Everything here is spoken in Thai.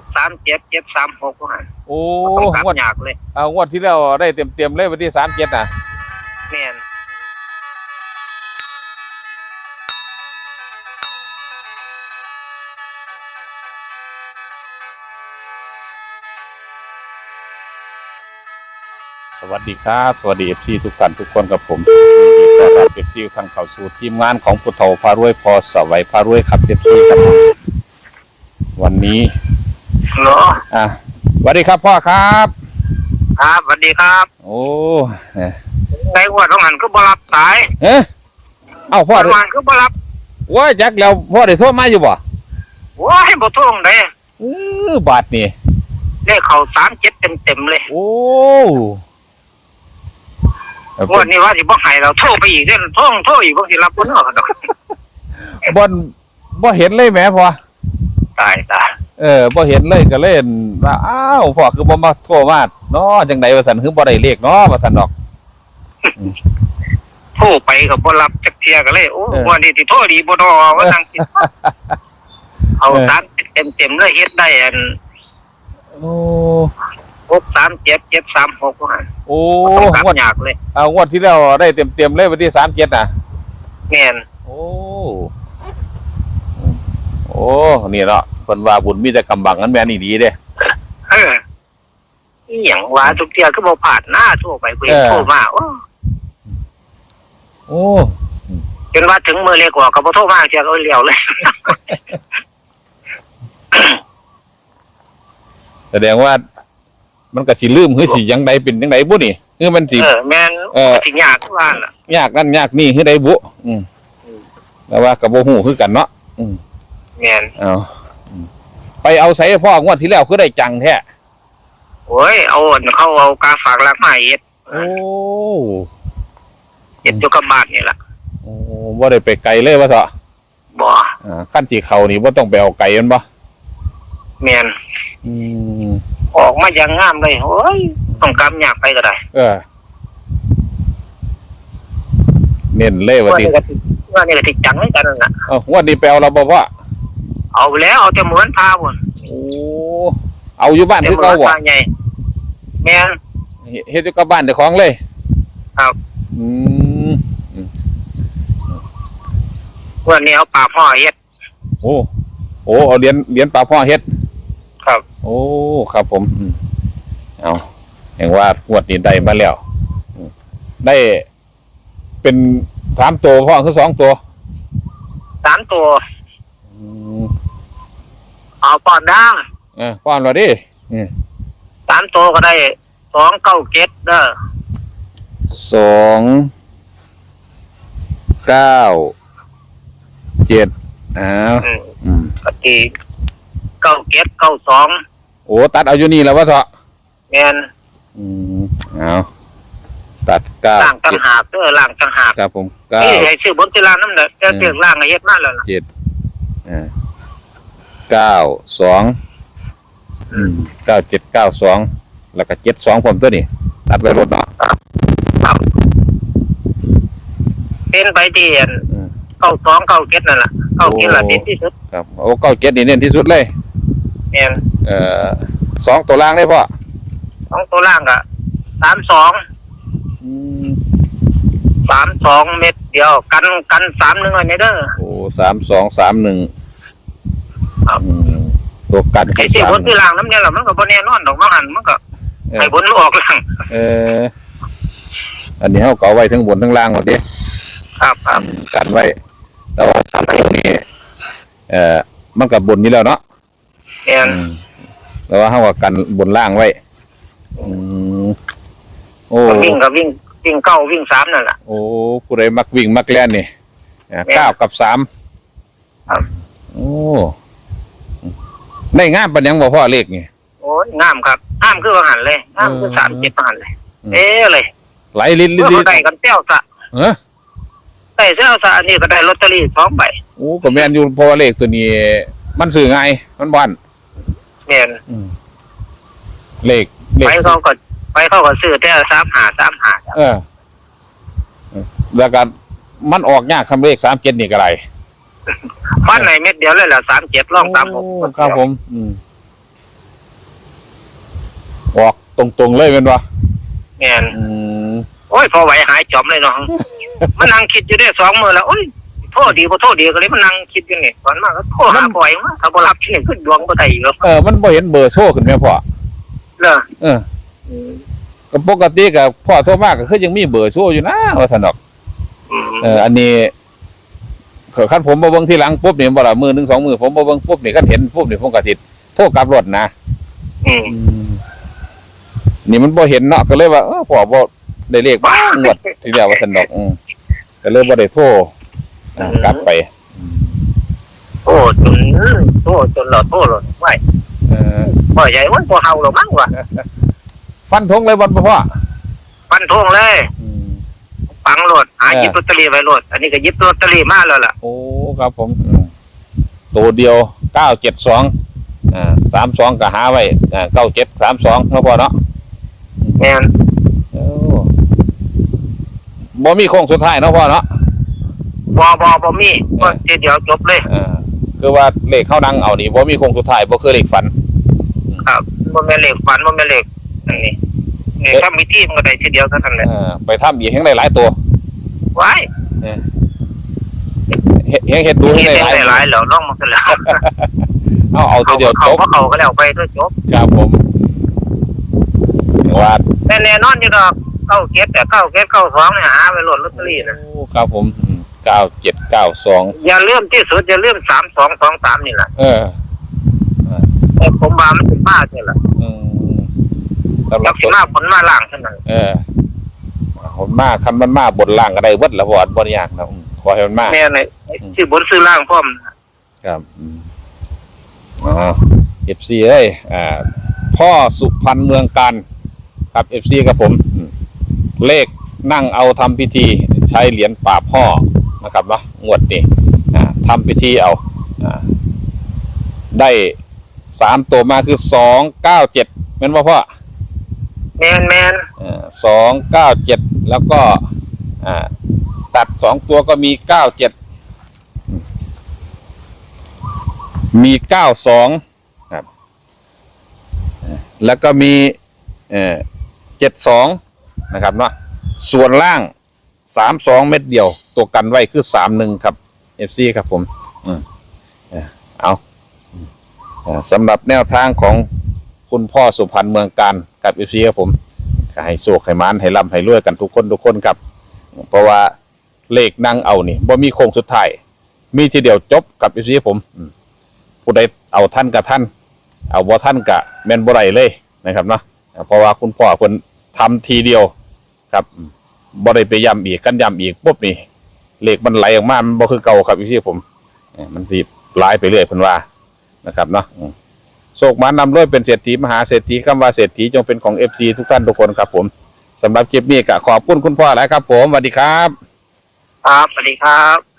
กสามเจ็ดเจ็ดสามหกว่าหั่นโอ้ต้องกลับงวดยากเลยเอางวดที่แล้วได้เต็มเต็มๆเลยวันที่สามเจ็ดน่ะแม่นสวัสดีครับ สวัสดีเอฟซีทุกท่านทุกคนกับผมยินดีต้อนรับเอฟซีทางเข้าสู่ทีมงานของพุทโธพารวยพอสวัยพารวยครับเอฟซีครับผมวันนี้ เหรออะสวัสดีครับพ่อครับ ครับสวัสดีครับ โอ้เอ๊ะในงวดของหันก็บ่รับสายเอ๊ะเอ้าพ่อเมื่อวานก็บ่รับว่าจักแล้วพ่อได้โทรมาอยู่บ่ว้ายบ่ทุ่งเด้เออบาทนี่เลขเข้าสามเจ็ดเต็มเต็มๆเลยโอ้เอองวดนี้ว่าสิบ่ให้เราโทรไปอีกเด้อโทรโทรอีกบ่สิรับบ่เนาะดอกบนบ่เห็นเลยแหมพ่อตายตาย เออบ่เห็นเลยก็เล่นว่าอ้าวพ่อคือบ่มาโทรมาเนาะจังไดว่าซั่นคือบ่ได้เลขเนาะว่าซั่นดอก โทรไปก็บ่รับจักเที่ยก็เลยโอ้เอองวดนี้สิโทรดีบ่ดอว่าจังสิเอาเออสามเต็มเต็มๆเลยเฮ็ดได้อันโอ้หกสามเจ็ดเจ็ดสามหกว่าหั่นโอ้ต้องกลับงวดยากเลยเอางวดที่แล้วได้เต็มๆเลยวันที่37น่ะ แม่นโอ้อืมโอ้นี่เนาะเพิ่นว่าบุญมีแต่กำบังนั้นแม่นอีดีเด้เอออีหยังว่าทุกเที่ยก็บ่ผ่านหน้าโทรไปเพิ่นเออโทรมาโอ้โอ้จนว่าถึงมือเล็กกว่าก็บ่โทรมาเที่ยก็เลี้ยวเลย แสดงว่า มันก็สิลืมคือสิจังใดเป็นจังไดบุนี่คือมันสิเออแม่นเออสิยากว่าล่ะยากนั่นยากนี่คือใดบุอืมแต่ว่าก็บ่ฮู้คือกันเนาะ แม่นเอาอืมไปเอาใส่พ่องวดที่แล้วคือได้จังแท้โอ้ยเอาอันเขาเอากาฝากรักมาเฮ็ดโอ้เฮ็ดอยู่กับบ้านนี่ล่ะโอ้บ่ได้ไปไกลเลยว่าเถอะบ่อ่าขั้นจีเขานี่บ่ต้องไปเอาไกลแมันบ่แม่นอืมออกมาอย่างงามเลยโอ้ยต้องกำยากไปก็ได้ เออเน้นเลยว่าว่าดินี่ก็สิว่านี่ก็สิจังเหมือนกันนั่นน่ะเอ้าวันนี้ไปเอาเราบ่พ่อ เอาแล้วเอาแต่เหมือนพาพุ่นโอ้เอาอยู่บ้านแต่คือเหมือเก่านบ่พาใหญ่แม่นเฮ็ดอยู่กับบ้านเจ้าของเลย ครับอืมวันนี้เอาปลาพ่อเฮ็ดโอ้โอ้เอาเหรียญเหรียญปลาพ่อเฮ็ด ครับ โอ้ครับผมอืมเอาเห็นว่างวดนี้ได้มาแล้วอืมได้เป็นสามตัวพ่อคือสองตัวสามตัวอืม เอาปอนด่างเออป้อนเราดิสามตัวก็ได้สองเก้าเจ็ดเด้อสองเก้าเจ็ดอ้าวอืมอืมก็ทีเก้าเจ็ดเก้าสองโอ้ตัดเอาอยู่นี่แล้ววะเถอะแม่นอืมเอาตัดเก้าล่างต่างเจ็ดหากเด้อล่างต่างหากครับผมเก้า นี่ให้ซื้อบนที่ล่างน้ำเด้อจะเตือกล่างให้เฮ็ดมาแล้วล่ะอ่า เก้าสองอืมเก้าเจ็ดเก้าสองแล้วก็เจ็ดสองผมตัวนี้ตัดไปรถเนาะเป็นไปที่อันอืมเก้าสองเก้าเจ็ดนั่นล่ะเก้าเจ็ดละเด่นที่สุดครับโอ้เก้าเจ็ดนี่เน้นที่สุดเลยแม่นเอ่อสองตัวล่างได้พ่อสองตัวล่างก็สามสองสามสองเม็ดเดียวกันกันสามหนึ่งอันนี้เด้อโอ้สามสองสามหนึ่ง ครับอืมตัวกันไอ้คือที่สามบนที่ล่างน้ำเนี่ยแหละมันก็บ่แน่นอนดอกว่าหันมันก็เอให้อบนออกล่างเออ อันนี้เขาเก่าไว้ทั้งบนทั้งล่างหมดเด้ครับครับกันไว้ แต่ว่าสามตัวนี้เอ่อมันกับบนนี้แล้วเนาะแม่นอืมแต่ว่าเขาก็กันบนล่างไว้อืมโอ้ก็วิ่งก็วิ่งวิ่งเก้าวิ่งสามนั่นแหละโอ้ผู้ใดมักวิ่งมักแล่นนี่อ่าแม่นเก้ากับสามครับโอ้ ในงานปัญญังบ่พ่อเลขนี่ โอ้ยงามครับงามคือว่าหันเลยงามคือเออสามเจ็ดว่าหันเลย อืม เอ๊ะเลยไหลลินลิเมื่นอลิเขานได้กันเต้วซะเออได้เต้วซะอันนี้ก็ได้ลอตเตอรี่สองใบโอ้ก็แม่นอยู่เพราะว่าเลขตัวนี้ มันสื่อไงายมันบ้านแม่นเลขเลข ไปเขาก็ไปเขาก็ซื้อแต่สามหาสามหาเออ แล้วก็มันออกยากคำเลขสามเจ็ดนี่ก็ไร ฟันไหนเม็ดเดียวเลยล่ะสามเจ็ดล่องสามหกโครับผม อืมออกตรงๆเลยเป็นวะแม่นอืมโอ้ยพอไหวหายจอมเลยเนาะมันนั่งคิดอยู่ได้สองมือแล้วโอ้ยโทษดีบ่โทษดีก็เลยมันนั่งคิดอยู่นี่ตอนมากก็โทรหาบ่อยมากถ้าบ่รับที่นี่ขึ้นดวงบ่ได้อีกแล้วเออมันบ่เห็นเบอร์โชว์ขึ้นไหมพ่อเด้อเออก็ปกติกับพ่อโทรมากก็คือยังมีเบอร์โชว์อยู่นะว่าสนอกอืมเอออันนี้ ขั้นผมบ่เบิ่งที่หลังปุ๊บนี่บ่ละมือหนึ่งสองมือผมบ่เบิ่งปุ๊บนี่คันเห็นปุ๊บนี่ผมก็ติดโทรกลับรถนะอืมนี่มันบ่เห็นเนาะก็เลยว่าเออพ่อบ่ได้เลขบ้างงวดทีเดียวว่าสนอกอืมก็เลยบ่ได้โทรอ่ากลับไป โอ้จนโอ้จนเราโทษเลยไม่เออบ่ใหญ่วันบ่เฮาหรอกมั้งว่ะฟันธงเลยบ่พ่อ ฟันธงเลย อืมปังโลดหาเออหยิบลอตเตอรี่ไว้โลดอันนี้ก็หยิบลอตเตอรี่มาแล้วล่ะโอ้ครับผมอืมตัวเดียวเก้าเจ็ดสองอ่าสามสองก็หาไว้อ่าเก้าเจ็ดสามสองเนาะพ่อเนาะแม่นโอ้บ่มีโค้งสุดท้ายเนาะพ่อเนาะบ่บ่บ่มีก็ทีเดียวจบเลย อ่าคือว่าเลขเข้าดังเอานี่บ่มีโค้งสุดท้ายบ่คือเลขฝัน ครับบ่แม่นเลขฝันบ่แม่นเลขอันนี้ นี่ถ้ามีที่มันก็ได้ทีเดียวเท่านั้นแหละอ่าไปทำอีกแห่งได้หลายตัวว้ายเฮ็ดแห่งเฮ็ดดูมีแห่งได้ได้หลายหลายแล้วลองมากันแล้วเอาเอาทีเขาเดียวจเขาบก็เขาก็แล้วไปด้วยจบครับผมว่าแต่แน่นอนอยู่ดอกเข้าเก็บแต่เข้าเก็บเข้าท้องเนี่ยหาไปโหลดลอตเตอรี่นะโอ้ครับผมเก้าเจ็ดเก้าสองอย่าลืมที่สุดอย่าลืมสามสองสองสามนี่แหละเออแต่ผมว่ามันเป็นบ้าใช่ละอืม สำหจัรักบสิมาผลมาล่างเท่านั้นเออคนมากคันมันมาบนล่างก็ได้เวิดละบอดบริยากนะอืมขอให้มันมากแม่เนี่ยชื่อบนซื้อล่างพร้อมครับอืมอ๋อเอฟซีเอ้ยอ่าพ่อสุพรรณเมืองการครับเอฟซีกับผมอืมเลขนั่งเอาทำพิธีใช้เหรียญป่าบพ่อนะครับเนาะงวดนี้อ่าทำพิธีเอาอ่าได้สามตัวมาคือสองเก้าเจ็ดเป็นว่าพ่อ แมนแมนสองเก้าเจ็ดแล้วก็ตัดสองตัวก็มีเก้าเจ็ดมีเก้าสองครับ แล้วก็มีเจ็ดสองนะครับเนาะส่วนล่างสามสองเม็ดเดียว ตัวกันไว้คือสามหนึ่งครับเอฟซีครับผมเอาสำหรับแนวทางของคุณพ่อสุพรรณเมืองการ กับเอฟซีครับผมก็ให้โชคให้มานให้ร่ำให้รวยกันทุกคนทุกคนครับ เพราะว่าเลขนั่งเอานี่บ่มีโค้งสุดท้ายมีทีเดียวจบกับอีซีผมผู้ใดเอาท่านกับท่าน เอาบ่ท่านกะแมนบ่ได้เลยนะครับเนาะเพราะว่าคุณพ่อเพิ่นทำทีเดียวครับบ่ได้ไปย้ำอีกกันย้ำอีกปุ๊บนี่เลขมันไหลออกมามันบ่คือเก่าครับอีซีผมมันสิหลายไปเรื่อยเพิ่นว่านะครับเนาะ โศกมานำรวยเป็นเศรษฐีมหาเศรษฐีคำว่าเศรษฐีจงเป็นของเอฟซีทุกท่านทุกคนครับผมสำหรับคลิปนี้ก็ขอบคุณคุณพ่อหลายครับ ผมสวัสดีครับ ครับสวัสดีครับ